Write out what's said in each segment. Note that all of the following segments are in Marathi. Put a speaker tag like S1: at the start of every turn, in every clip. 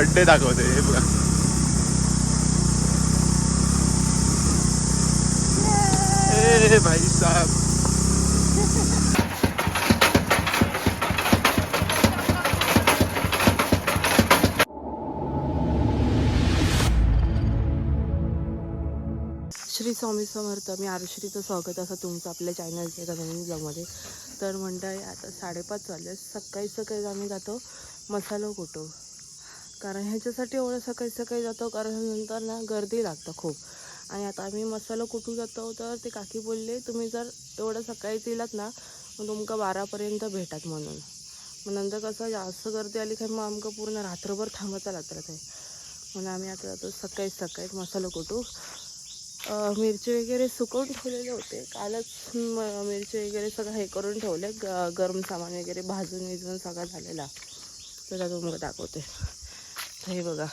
S1: खड्डे दाखवते हे बघा. ए भाई साहब.
S2: श्री स्वामी समर्थ मी आरश्रीचं स्वागत असं तुमचं आपल्या चॅनलच्या एका नवीन ब्लॉगमध्ये. तर म्हणताय आता साडेपाच वाजले. सकाळी सकाळी आम्ही जातो मसालो कुटू कारण ह्याच्यासाठी एवढं सकाळी सकाळी जातो कारण नंतर ना गर्दी लागतं खूप. आणि आता आम्ही मसाला कुटू जातो तर ते काकी बोलले तुम्ही जर एवढं सकाळी दिलात ना मग तुमका बारापर्यंत भेटात म्हणून. मग नंतर कसं जास्त गर्दी आली काय मग आमका पूर्ण रात्रभर थांबता लागतं ते. म्हणून आम्ही आता जातो सकाळी सकाळी मसाला कुटू मिरची वगैरे सुकवून ठेवलेले होते. कालच मिरची वगैरे सगळं हे करून ठेवले. ग गरम सामान वगैरे भाजून विजून सगळं झालेला. तर तुम्हाला दाखवते. हे बघा.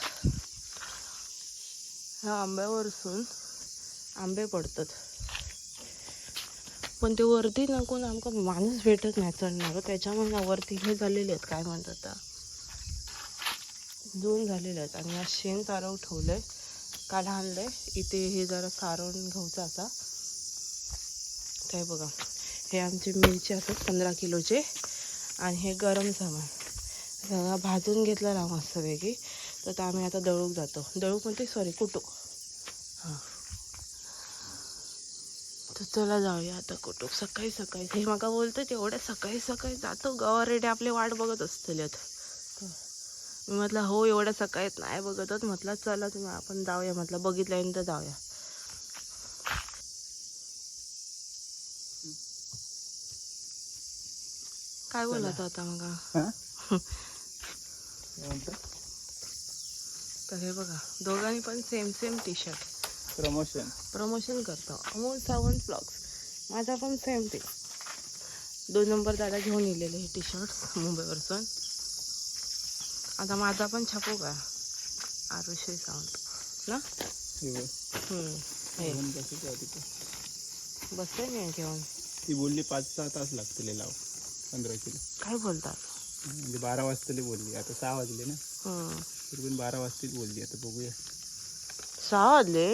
S2: ह्या आंब्यावरसून आंबे पडतात. पण ते वरती नकून ना आमका माणूस भेटत नाही चढणार. त्याच्यामुळे ना वरती हे झालेले आहेत काय म्हणतात आता? दोन झालेले आहेत. आणि आज शेण आहे ठेवलंय काल आहे इथे हे जरा सारवून घ्यायचं असा काय बघा. हे आमचे मिरची असतात पंधरा किलोचे. आणि हे गरम सामान. सगळा भाजून घेतलं ना मस्तपैकी. तर ते आम्ही आता दळूक जातो. दळूक म्हणते सॉरी कुटू हां. तर चला जाऊया आता कुटुक. सकाळी सकाळी. हे माका बोलतं तेवढ्या सकाळी सकाळी जातो गवारेडे आपले वाट बघत असतील मी म्हटलं हो एवढ्या सकाळीत नाही बघतच म्हटलं चला तुम्ही आपण जाऊया. म्हटलं बघितल्यानंतर जाऊया. काय बोलत होता मग? तर हे बघा दोघांनी पण same same T shirt
S1: promotion
S2: promotion करतो. अमोल सावंत ब्लॉग्स माझा पण सेम ते दोन नंबर दादा घेऊन येलेले हे टी शर्ट मुंबईवरसून आता माझा पण छापू का? आरुश्री सावंत. ना? बसले मी घेऊन.
S1: ती बोलली पाच सहा तास लागतील लाव पंधरा किलो.
S2: काय बोलतात?
S1: म्हणजे बारा वाजताले बोलली. आता सहा वाजले ना. तरी पण बारा वाजताच बोलली. आता बघूया.
S2: सहा वाजले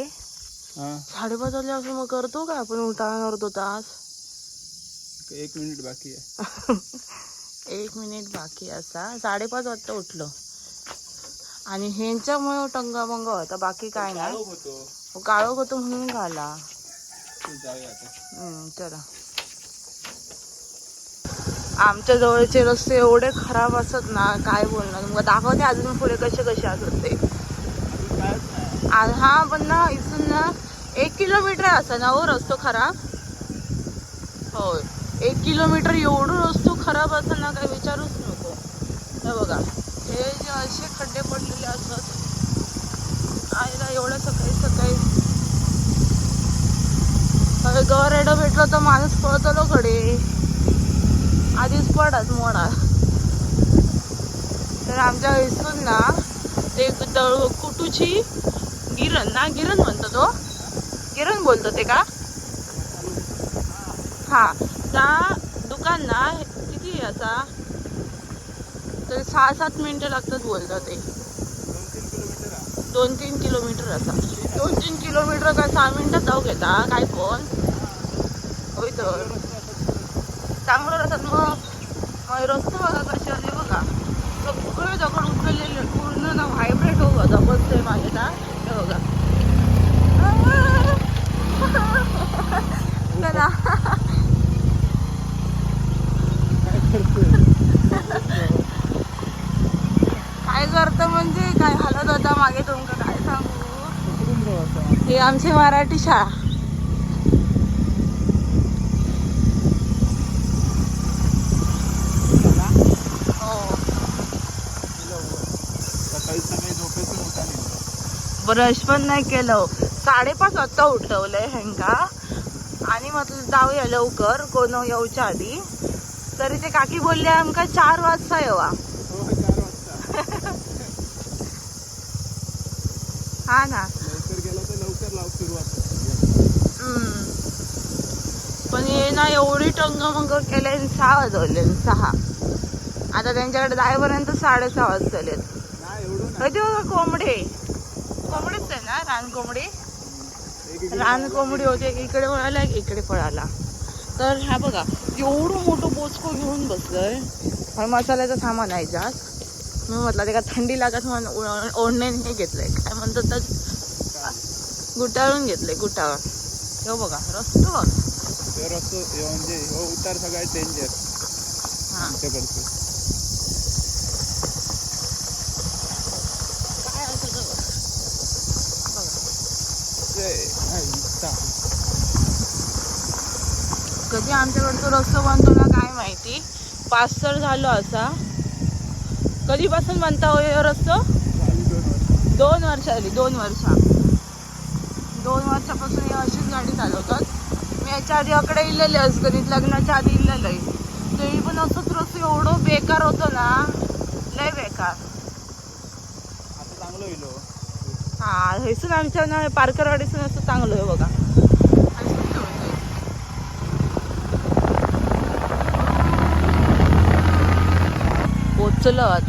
S1: हा.
S2: साडेपाच वाजले असं मग करतो का? आपण उठाणार तो तास.
S1: एक मिनिट बाकी आहे.
S2: एक मिनिट बाकी असा. साडेपाच वाजता उठलो. आणि ह्यांच्यामुळे टंगा मंग होता बाकी काय नाही.
S1: होतो.
S2: काळोख होतो म्हणून घाला चला. आमच्या जवळचे रस्ते एवढे खराब असत ना काय बोलणार? मग दाखवते अजून पुढे कसे कसे असत ते. हा पण ना इथून ना एक किलोमीटर असा ना हो रस्तो खराब. होय. एक किलोमीटर एवढं रस्तो खराब असं ना काय विचारूच नको. हे बघा हे जे असे खड्डे पडलेले असतात. आईला एवढं सकाळी सकाळी. गवर गवरेडं भेटलं तर माणूस पळतो लो कडे आधीच पडत मोडा. तर आमच्या इथून ना ते दळ कुटूची गिरण ना गिरण म्हणतो तो. गिरण बोलतो ते का? हा. त्या दुकान ना किती असा तर सहा सात मिनिटं लागतात बोलतो ते. दोन तीन किलोमीटर असा दोन तीन किलोमीटर काय सहा मिनिटात जाऊ घेता? काय कोण? होय तर. चांगलं रस्त्यात मग मग रस्ते बघा कसे आले बघा. सगळे दगड उचललेले पूर्ण ना व्हायब्रेट हो बघा बसते मागे ना हे बघा. चला. काय करतं म्हणजे? काय हालत होता मागे तुमका काय सांगू? हे आमची मराठी शाळा हो
S1: सकाळी सकाळी झोपेतून उठाली
S2: ब्रश पण नाही केलं. साडेपाच वाजता उठवलंय ह्यांका आणि म्हटलं जाऊया लवकर कोण येऊच्या आधी. तरी ते काकी बोलले आमका चार वाजता येवा.
S1: हो वाजता
S2: हा ना. पण हे ना एवढी टंग मंग केले आणि सहा वाजवले सहा. आता त्यांच्याकडे जायपर्यंत साडेसहा वाजलेत कधी बघा कोंबडे. आहे ना रान कोंबडी. रान कोंबडी होते इकडे पळाला इकडे पळाला. तर हा बघा एवढं मोठं बोचको घेऊन बसलोय. हा मसाल्याचं सामान आहे जास्त. मी म्हटलं ते का थंडी लागत म्हणून ओ- ओढण्याने हे घेतलंय. काय म्हणतात तर गुटाळून घेतलंय गुटाळ हे बघा रस्तो बघ.
S1: हे म्हणजे उतार सगळ्यात डेंजर
S2: हा
S1: आमच्याकडचं
S2: काय असं बघ. बघा
S1: ते, हा, इतका.
S2: कधी आमच्याकडचं रस्ता बनतो ना काय माहिती? पाच तर झालं असा. कधीपासून बनता हो रस्तो?
S1: दोन वर्ष.
S2: दोन वर्ष आली दोन वर्ष. दोन वर्षापासून हे अशीच गाडी चालवतात. मी याच्या आधी अकडे इल्लेले असकरीत लग्नाच्या आधी इल्लेलं आहे. तरी पण असंच रस्ते एवढं बेकार होतं ना. लय बेकार.
S1: हो.
S2: हा हेसून आमच्या ना पारकरवाडीसून असं चांगलं आहे बघा.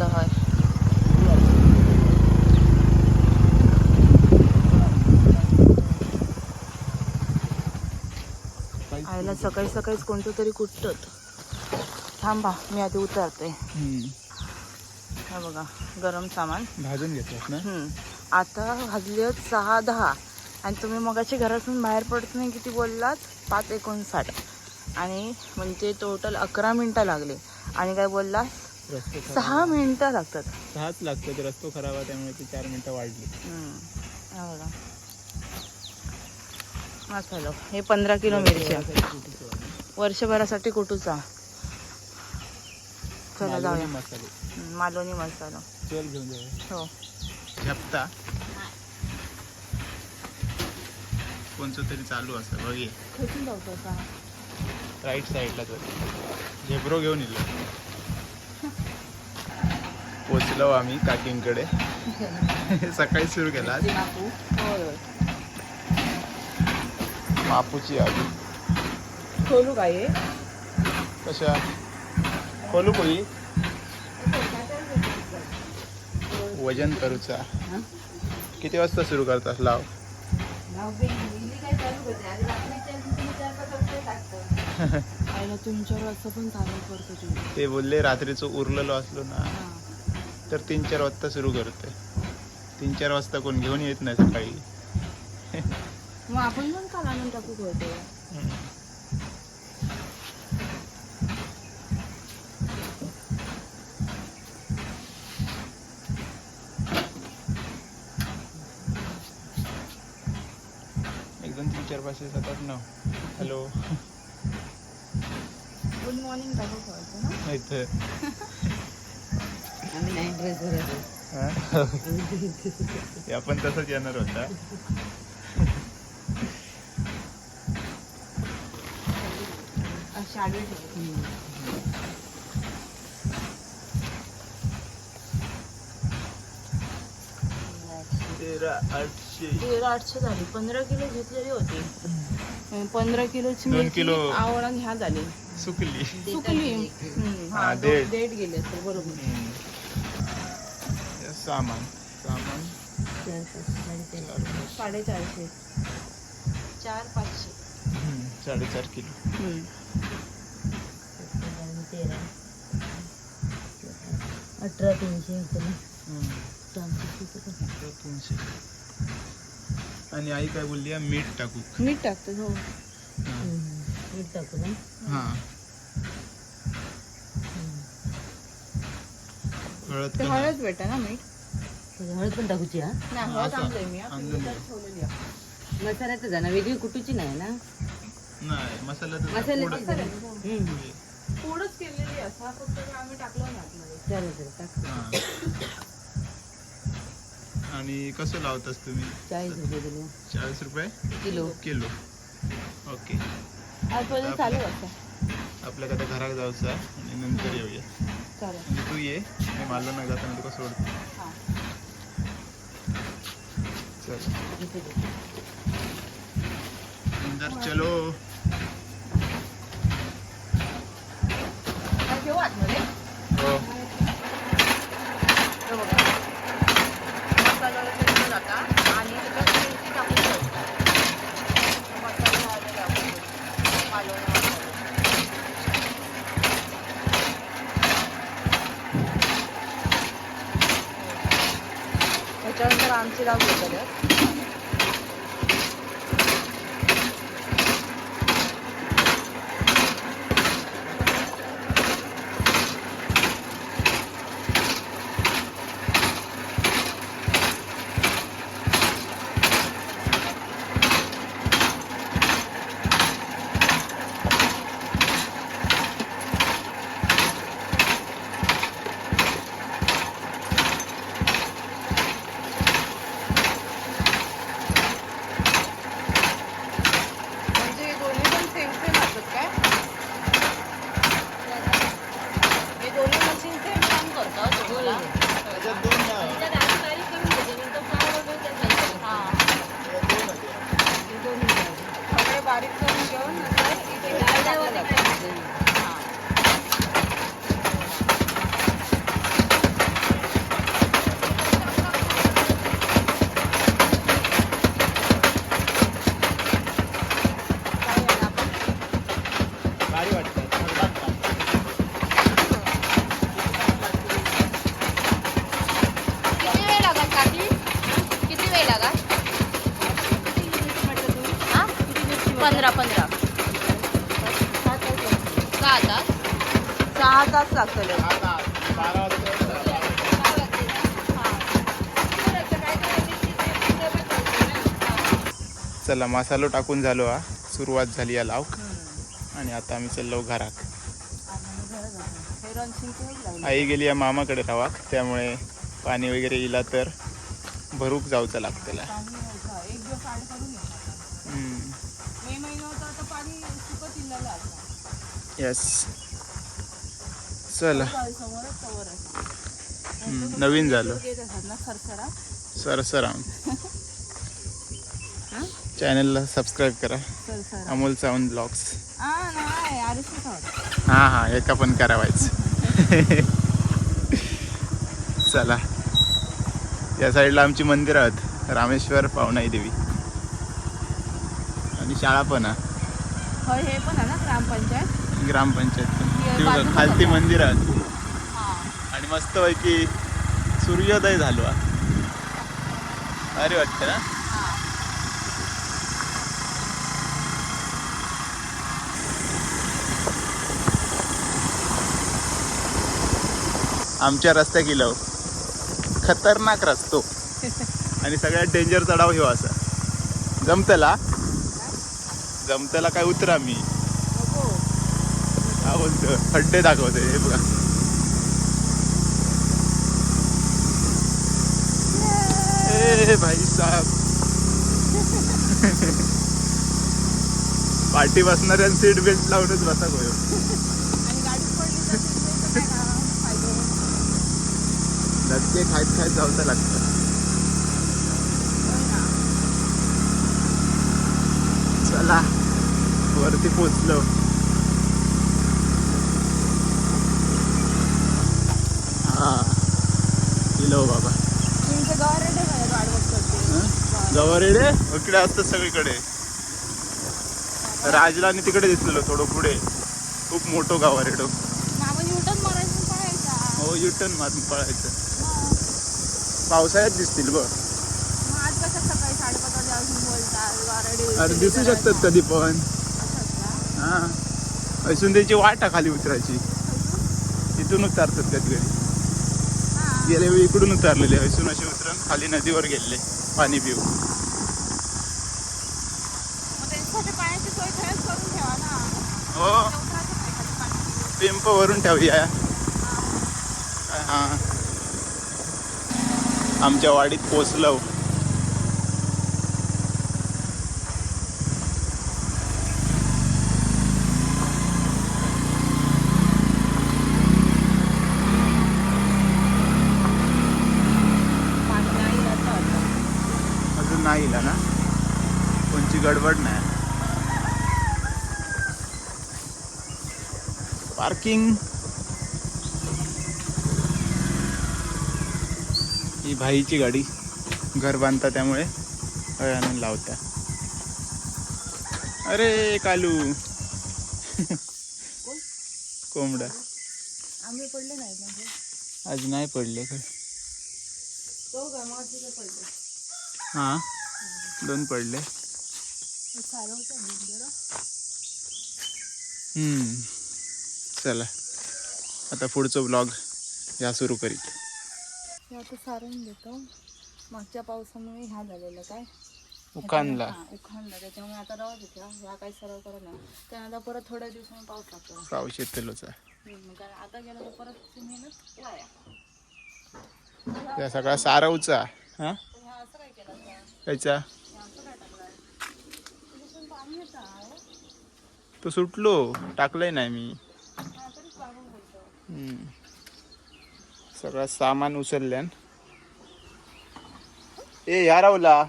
S2: हाय.
S1: काहीच
S2: आईला सकाळी सकाळीच कोणतं तरी कुठत थांबा मी आधी उतरते. हा बघा गरम सामान.
S1: भाजून ना?
S2: हम्म. आता आहेत सहा दहा. आणि तुम्ही मगाशी घरातून बाहेर पडत नाही किती बोललात? पाच एकोणसाठ. आणि म्हणजे टोटल अकरा मिनटं लागले. आणि काय बोललात सहा मिनटं लागतात.
S1: सहाच लागतं ते रस्तो खराब आहे त्यामुळे ती चार मिनिटं वाढली.
S2: हा बघा. मसालो हे पंधरा किलो मिरच्या वर्षभरासाठी कुटूचा चला जाऊया.
S1: मसाले.
S2: मालवणी मसाला.
S1: चल घेऊन जाऊया.
S2: हो.
S1: झपता. कोणचं तरी चालू असतं बघ राईट साईडला तर झेब्रो घेऊन येलो पोचलो आम्ही काकींकडे. सकाळी सुरू केला मापूची आधी
S2: खोलू काय?
S1: कशा? खोलू कोई वजन करूचा. किती वाजता सुरू करतात लाव?
S2: तुमच्यावर असं पण चालू करतो
S1: ते बोलले रात्रीचं उरलेलो असलो ना. तर तीन चार वाजता सुरू करते तीन चार वाजता कोण घेऊन येत नाही सकाळी.
S2: मग आपण पण काल आणून टाकू करतो
S1: एक दोन तीन चार पाचशे सात आठ नऊ. हॅलो
S2: गुड मॉर्निंग टाकू करतो ना?
S1: आपण तसंच येणार होता. तेरा आठशे.
S2: तेरा आठशे झाली. पंधरा किलो घेतलेली होती. पंधरा किलोची
S1: दोन किलो.
S2: आवळा ह्या झाली.
S1: सुकली.
S2: सुकली. हम्म,
S1: हा, देठ.
S2: गेले असेल बरोबर.
S1: सामान. सामान. चार
S2: साडेचारशे. चार पाचशे
S1: हम्म, साडेचार किलो.
S2: हम्म.
S3: तेरा. अठरा तीनशे.
S1: आता तीनशे. आणि आई काय बोलली आहे, मीठ टाकू.
S2: मीठ टाकतो हो.
S1: हा.
S3: मीठ टाकू ना?
S1: हा. हळद
S2: ते
S1: पण
S2: हळद भेटा ना मीठ.
S3: हळद पण टाकूची हा?
S2: नाही.
S3: मसाल्याचं जाणं वेगळी कुटूची नाही ना?
S1: नाही मसाला
S2: केलेली असा फक्त आम्ही टाकलं नाही आतमध्ये.
S3: चालेल चालेल टाक.
S1: हा. आणि कसं लावतास तुम्ही?
S3: चाळीस रुपये किलो.
S1: चाळीस रुपये?
S3: किलो.
S1: किलो. ओके.
S2: चालू असं.
S1: आपल्या आता घरात जायचं आणि नंतर येऊया.
S2: चालेल.
S1: तू ये. मी मला न जाता तुका सोडतो
S2: हां
S1: चल चला मसालो टाकून झालो हा. सुरुवात झाली या लाव. आणि आता आम्ही चाललो घरात. आई गेली या मामाकडे रावाक त्यामुळे पाणी वगैरे इला तर भरूक जाऊचं
S2: आता
S1: येस चला. नवीन झालं.
S2: सरसरा
S1: सरसराम चॅनलला सबस्क्राईब करा. अमोल सावंत ब्लॉग्स
S2: हा
S1: हां हां एका पण करावायचं. चला. या साईडला आमची मंदिरं आहेत. रामेश्वर पावनाई देवी. आणि शाळा पण आहे.
S2: होय हे पण आहे ना ग्रामपंचायत?
S1: ग्रामपंचायत खालती. मंदिर आहेत.
S2: हा.
S1: आणि मस्तपैकी सूर्योदय झालो. भारी वाटतं ना? आमच्या रस्त्या गेलो खतरनाक रस्तो. आणि सगळ्यात डेंजर चढाव ह्यो असा. जमतला जमतला काय उतरा मी. काय बोलतो? खड्डे दाखवते हे बघा. ए भाई साहेब. पाठी बसणाऱ्या सीट बेल्ट लावूनच बसा गोय
S2: आणि गाडी पडली तर तिथे तर काय ना फायदा
S1: धक्के खायत खायत जावचं लागतं. चला वरती पोचलो. हा. बाबा.
S2: गाव
S1: गवारेडे इकडे असतात सगळीकडे. राजला आणि तिकडे दिसलेलो थोडं पुढे. खूप मोठं
S2: पळायचा
S1: हो युटर्न मारून पळायचं. पावसाळ्यात दिसतील बघ.
S2: मग आज कसं सकाळी साडेपाच वाजता अजून बोलतात गारडे
S1: अरे दिसू शकतात कधी पण. हा. ऐसून त्याची वाट आहे खाली उतरायची. तिथून उतारतात कधी कधी. गेल्या वेळी इकडून उतारलेले ऐसून असे उतरून खाली नदीवर गेले पाणी पिऊ हो. पिंप भरून ठेवूया. आमच्या वाडीत पोचलो. अजून नाही ना? कोणची गडबड नाही. पार्किंग भाईची गाडी. घर बांधता त्यामुळे आणून लावत्या अरे कालू. कोंबडा.
S2: आंबे पडले नाही
S1: आज नाही पडले
S2: पडले.
S1: हा? दोन पडले. हम्म. चला. आता पुढचं ब्लॉग ह्या सुरू करीत.
S2: हे आता सारून देतो मागच्या पावसामुळे ह्या झालेलं काय?
S1: उखाणला.
S2: हा, उखाणला. त्याच्यामुळे आता राहू देतो ह्या काही सराव करत नाही त्यानंतर परत थोड्या दिवसांनी पाऊस लागतो.
S1: पाऊस येतेलोचा
S2: हम्म, कारण आता गेलं तर परत ती मेहनत वाया.
S1: सगळा सारवचा. हा?
S2: पण ह्या असं काय केलं त्या?
S1: त्याच्या?
S2: हे असं काय टाकलं? त्याच्यातून पाणी येतं आहे.
S1: तो सुटलो. टाकलंय नाही मी.
S2: हा, तरीच पाणी बोलतो.
S1: हम्म. सगळं सामान उचलल्यान. ए या रावला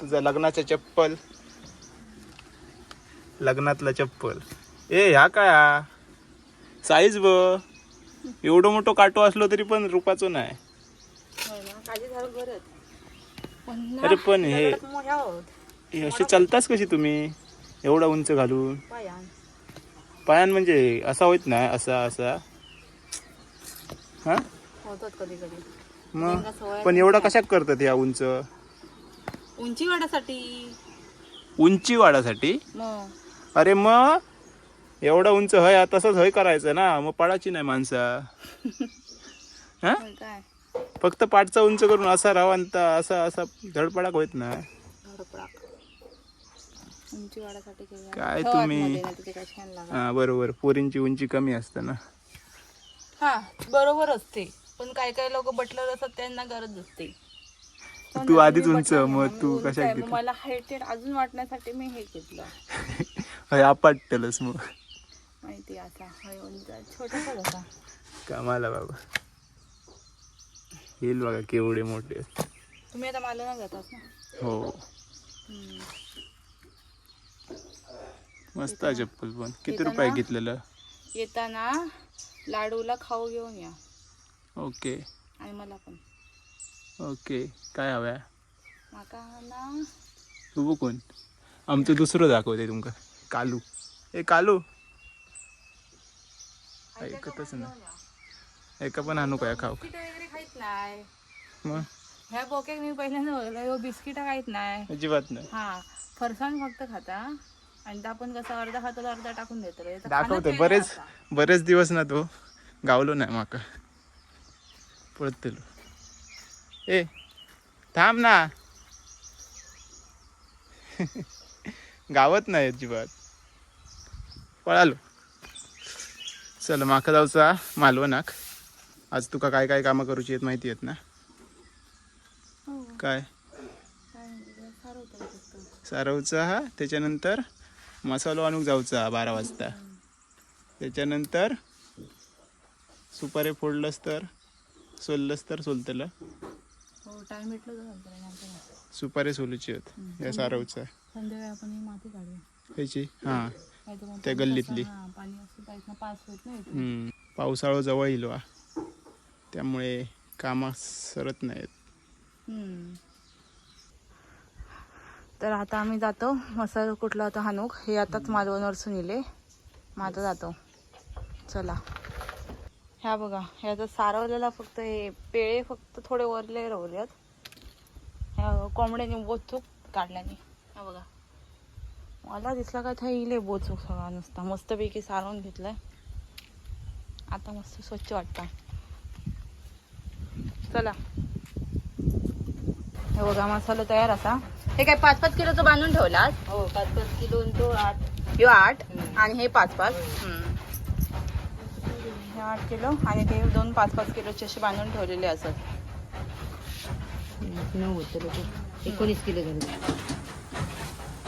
S1: तुझा लग्नाचं चप्पल. लग्नातला चप्पल. ए ह्या काय हा? साईज ब. एवढं मोठं काटो असलो तरी पण रुपाचं नाही.
S2: होय
S1: अरे पण हे हे असे चालताच कशी तुम्ही? एवढा उंच घालून.
S2: पायान.
S1: पायान म्हणजे असा होत नाही असा असा. हा?
S2: होतात कधी कधी
S1: मग पण एवढा कशाक करतात या उंच?
S2: उंची वाढासाठी
S1: उंची वाढासाठी
S2: मग.
S1: अरे मग? एवढा उंच हय तसंच हय करायचं ना. मग पडाची नाही माणसा. हा?
S2: होय काय?
S1: फक्त पाठचा उंच करून असा रावांता असा असा धडपडाक होत ना.
S2: उंची वाढासाठी
S1: काय तुम्ही-
S2: काय छान लागत
S1: हा बरोबर. पोरींची उंची कमी असते ना.
S2: हा बरोबर असते. पण काय काय लोक बटलर असतात त्यांना गरज असते. पण
S1: तू आधीच
S2: मी
S1: उंच, मग
S2: नाही, मी
S1: तू
S2: उंच
S1: कशाक
S2: आहे, मग
S1: घेतलं?
S2: मला हायटेड अजून वाटण्यासाठी मी हे घेतलं.
S1: आपटलंच मग.
S2: माहिती आता हय उंच छोटासा होता.
S1: कामाला बाबा. येईल बघा केवढे मोठे
S2: तुम्ही आता मला नाही जातात ना?
S1: हो.
S2: हम्म.
S1: मस्त आहे चप्पल पण. किती रुपये
S2: ना?
S1: घेतलेलं?
S2: येताना लाडूला खाऊ घेऊन या.
S1: ओके.
S2: आणि मला पण.
S1: ओके. काय हव्या?
S2: माका ना
S1: तू बघून आमचं दुसरं दाखवते तुमका. कालू. ए कालू. ऐकतच नाही. एका पण आणू काय खाऊ?
S2: वगैरे नाही.
S1: मग?
S2: ह्या बोक्याक मी पहिल्यांदा ह्यो बिस्किट खाईत नाही.
S1: अजिबात नाही.
S2: हा फरसाण फक्त खाता. आणि ते आपण कसं अर्धा खातो तर अर्धा टाकून देतो. रे. तर
S1: दाखवते
S2: वेगळं
S1: बरेच. बरेच दिवस ना तो गावलो नाही माका. पळतलो. ए थांब ना. गावत नाही अजिबात. पळालो. चल माका जाऊचा मालवणाक आज तुका काय काय कामं करूची आहेत माहिती आहेत ना?
S2: हो,
S1: काय. सारवचा हा त्याच्यानंतर मसालो आणूक जाऊचा बारा वाजता त्याच्यानंतर सुपारी फोडलंस तर सोललंस तर सोलतलं
S2: हो.
S1: सुपारी सोलूची आहेत या सारवचा
S2: आपण ही
S1: ह्याची हां त्या गल्लीतली.
S2: हा, होत.
S1: पावसाळा जवळ येईल वा त्यामुळे कामा सरत नाहीत.
S2: तर आता आम्ही जातो. मसाला कुठला होता? हानूक. हे आताच मालवणवरसून इले मग आता जातो. चला. ह्या बघा. ह्याचं सारवलेला फक्त हे पेळे फक्त थोडे वरले राहिलेत ह्या कोंबड्याने बोचूक काढल्याने. हा बघा. मला दिसला का था इले बोचूक सगळा नुसता. मस्तपैकी सारवून घेतलाय. आता मस्त स्वच्छ वाटतं. चला. हे बघा मसाला तयार असा. हे काय पाच पाच किलोचं बांधून ठेवला
S3: हो पाच पाच किलो आणि तो आठ.
S2: हे आठ. आणि हे पाच पाच हम्म. हे आठ किलो आणि ते दोन पाच पाच किलोचे असे बांधून ठेवलेले असत
S3: नऊ होतं लोक एकोणीस किलो झाले.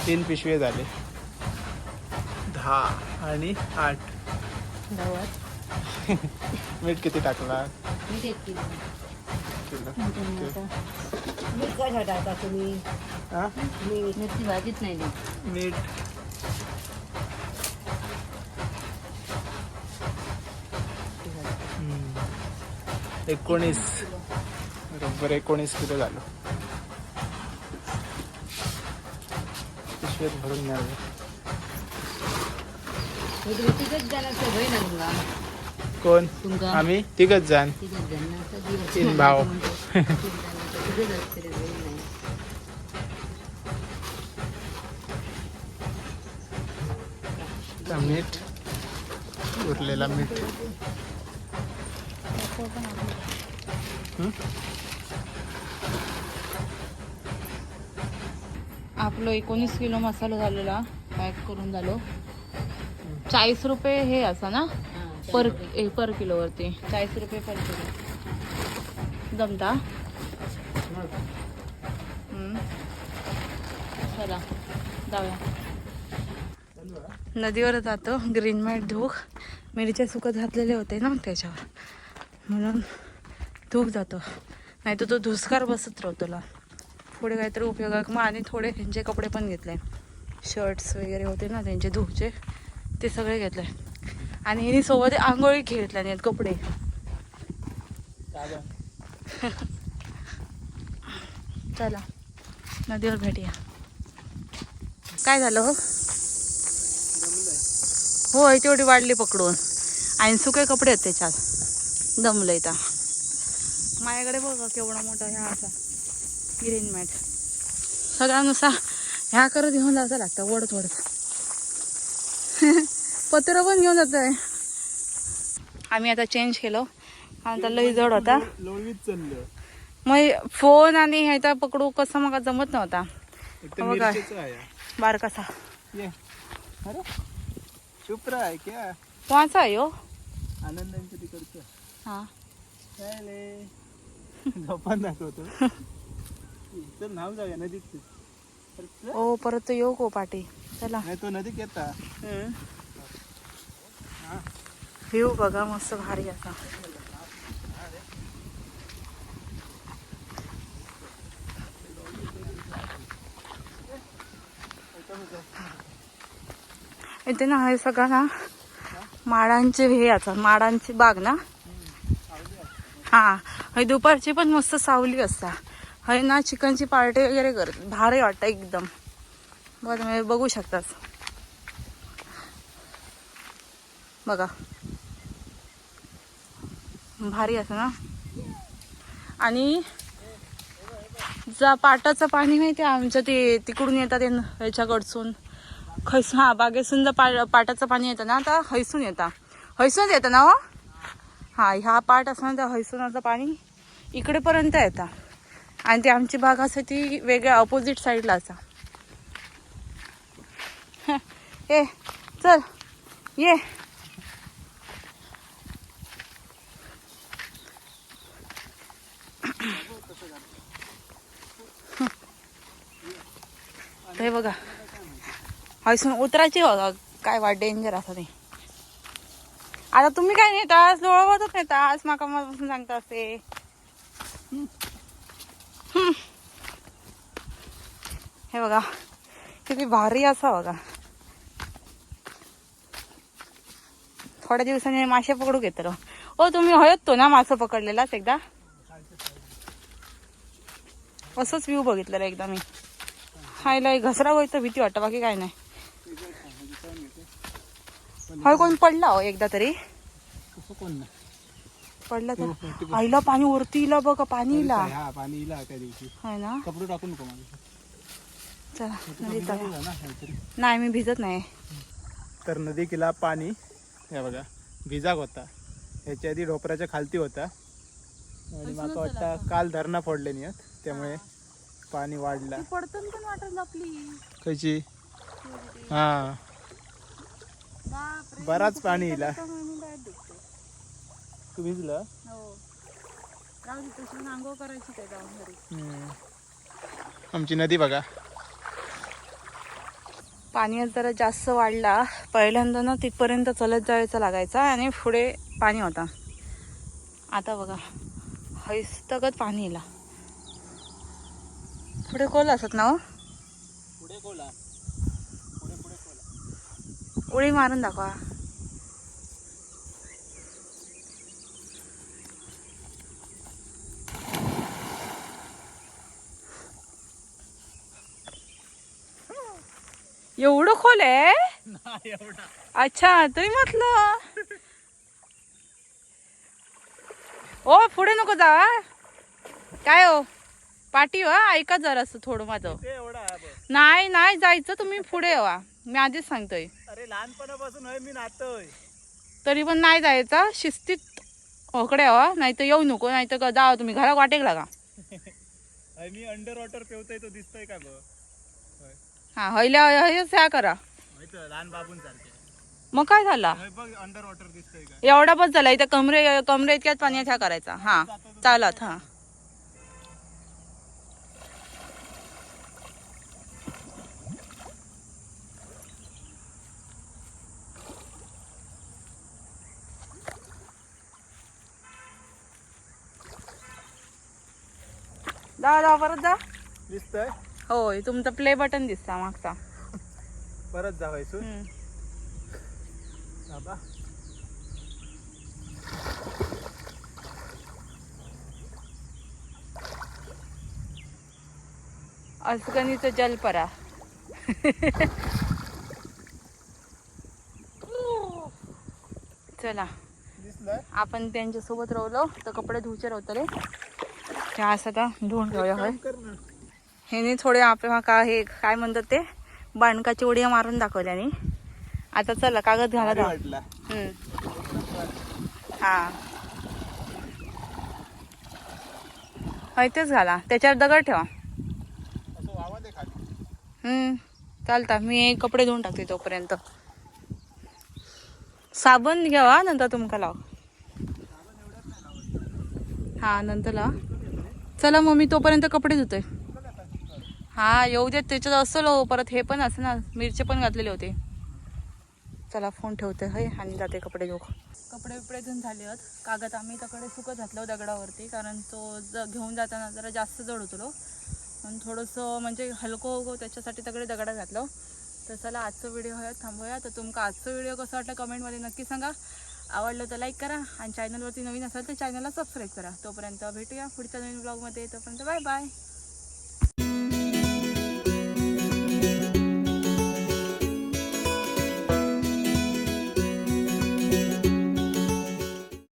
S1: तीन पिशवे झाले. दहा आणि आठ.
S2: गावात
S1: मीठ किती टाकला
S3: मी एक किलो. मीठ काय टाका तुम्ही?
S1: हा?
S3: मीठ. मिरची भाजीच नाही देत.
S1: मीठ. हम्म. एकोणीस. बरोबर एकोणीस किलो झालं. पिशवीत भरून न्यावं.
S3: हे तुम्ही तिघच जण असं होय ना
S1: कोण? आम्ही? तिघच जाण. तीन भाव मीठ. उरलेला मीठ.
S2: आपलं एकोणीस किलो मसाला झालेला. पॅक करून झालो. चाळीस रुपये हे असा ना? पर ए, पर किलोवरती चाळीस रुपये पर किलो. जमता. चला जाऊया. नदीवर जातो ग्रीन मॅट धूक. मिरच्या सुकत घातलेले होते ना त्याच्यावर. म्हणून धूक जातो. नाही तर तो धुसकार बसत राहतो तुला. पुढे काहीतरी उपयोगाक मग आणि थोडे त्यांचे कपडे पण घेतले. शर्ट्स वगैरे होते ना त्यांचे धुकचे ते सगळे घेतले. आणि हिने सोबत आंघोळी घेतल्या नाहीत कपडे. चला नदीवर भेटूया. काय झालं हो? होय तेवढी वाढली पकडून. आणि सुके कपडे आहेत त्याच्यात. दमलंय त्या माझ्याकडे बघा केवढा मोठा ह्या असा ग्रीन मॅट सगळ्यांनुसार ह्या करत घेऊन जायचं लागतं ओढत ओढत पत्र पण घेऊन जात आहे आम्ही आता चेंज केलो. त्याला लई जड होता. मग फोन आणि ह्याचा पकडू कसं मग जमत नव्हता. काय?
S1: मिरचीचं आहे.
S2: बारकासा
S1: ये. अरे चुप राह क्या?
S2: कोणाचा आहे हो?
S1: आनंदांच्या तिकडचं.
S2: हा.
S1: दाखवतो. चल नाव जाऊया नदीत. अरे चल.
S2: ओ परत येऊ को पाठी चला.
S1: तो नदीत येता.
S2: व्ह्यू बघा मस्त भारी असा. इथे ना हे सगळं ना माडांचे हे आता माडांची बाग ना. हा हय दुपारची पण मस्त सावली असता. हय ना चिकनची पार्टी वगैरे करत भारी वाटतं एकदम. बरं बघू शकताच बघा. भारी असं ना? आणि जा पाटाचं पाणी माहिती आहे आमच्या ते तिकडून येतात ते ह्याच्याकडसून. खैस हा बागेसून जर पा पाटाचं पाणी येतं ना तर हैसून येतं. हैसूनच येतं ना हो? हा ह्या पाट असं त्या हैसूनाचं पाणी इकडेपर्यंत येतं. आणि ती आमची बाग असते ती वेगळ्या अपोजिट साईडला असा. ए चल. ये. ते बघा. हयसून उतरायची हो, बघा काय वाट डेंजर असा ते आता तुम्ही काय नेतास लोळवतच नेतास माका मग सांगता असते हे. बघा. किती भारी असा बघा. थोड्या दिवसांनी मासे पकडू घेतलं. ओ तुम्ही हयत तो ना मासं पकडलेलाच एकदा? असंच व्ह्यू बघितलेला एकदा मी. हायला घसरा होईल भीती वाटतं बाकी काय नाही. हय कोण पडला हो एकदा तरी? पडला तर. आईला पाणी वरती इला बघा पाणी इला
S1: हा पाणी इला त्या दिवशी.
S2: हाय ना?
S1: कपडे टाकू नको
S2: चला नाही मी भिजत नाही.
S1: तर नदी किला पाणी हे बघा भिजाक होता. ह्याच्या आधी ढोपराच्या खालती होता. आणि माका वाटतं काल धरणा फोडले नाही आहेत त्यामुळे पाणी वाढला.
S2: पडतन पण वाटत आपली.
S1: कशी? हा. बराच पाणी इला. तू भिजलं?
S2: हो.
S1: आमची नदी बघा.
S2: पाणी जरा जास्त वाढला. पहिल्यांदा ना तिथपर्यंत चलत जायचं लागायचा आणि पुढे पाणी होता. आता बघा. हैस्तगत पाणी येला पुढे कोल असत ना हो?
S1: पुढे कोला पुढे पुढे कोला
S2: उडी मारून दाखवा. एवढं खोल आहे? अच्छा तुम्ही म्हटलं. ओ पुढे नको जा काय हो? पाठी हो ऐका जरासं थोडं माझं. नाही नाही जायचं तुम्ही पुढे व्हा मी आधीच सांगतोय.
S1: अरे लहानपणापासून मी नातोय.
S2: तरी पण नाही जायचा. शिस्तीत ओकडे हवा नाही तर येऊ नको नाही तर जा तुम्ही. घरात वाटेक लागा.
S1: मी अंडर वॉटर पेवतोय तो दिसतोय का बघ?
S2: हा हयच ह्या करा.
S1: लहान बाबून चालते
S2: मग काय झाला?
S1: होय बघ अंडर वॉटर दिसतोय का
S2: एवढा बस झाला इथं कमरे कमरे इतक्यात पाण्यात ह्या करायचा. हा चालत हा. जा जा परत जा.
S1: दिसतोय?
S2: होय तुमचं प्ले बटन दिसता मागचा.
S1: परत जा व्हायसून
S2: हम्म.
S1: बाबा
S2: अस्गणीचं जलपरा. चला. आपण त्यांच्यासोबत राहिलो तर कपडे धुवचे राहतले त्या असं का धुवून ठेवूया होय. ह्याने थोडे आपल्या का हे काय म्हणतात ते बाणकाची उड्या मारून दाखवल्याने आता चला कागद घाला
S1: वाटला.
S2: हा. होय तेच घाला. त्याच्यावर दगड ठेवा. हम्म. चालता. मी कपडे धुवून टाकते तोपर्यंत. साबण घ्यावा नंतर तुमका लाव. हा नंतर लाव. चला मग मी तोपर्यंत कपडे धुतोय हा येऊ देत. त्याच्यात असं हो परत हे पण असं ना मिरचे पण घातलेले होते. चला फोन ठेवते हय? आणि जाते कपडे घेऊ कपडे बिपडे घेऊन झाले आहेत. कागद आम्ही तकडे सुकत घातलं दगडावरती कारण तो ज घेऊन जाताना जरा जास्त जड होतो पण थोडंसं म्हणजे हलकं होगो त्याच्यासाठी तकडे दगडा घातलं. तर चला आजचं व्हिडिओ आहे थांबूया. तर तुमका आजचं व्हिडिओ कसं वाटलं कमेंटमध्ये नक्की सांगा. आवडलं तर लाईक करा आणि चॅनलवरती नवीन असाल तर चॅनलला सबस्क्राईब करा. तोपर्यंत भेटूया पुढच्या नवीन ब्लॉगमध्ये तोपर्यंत बाय बाय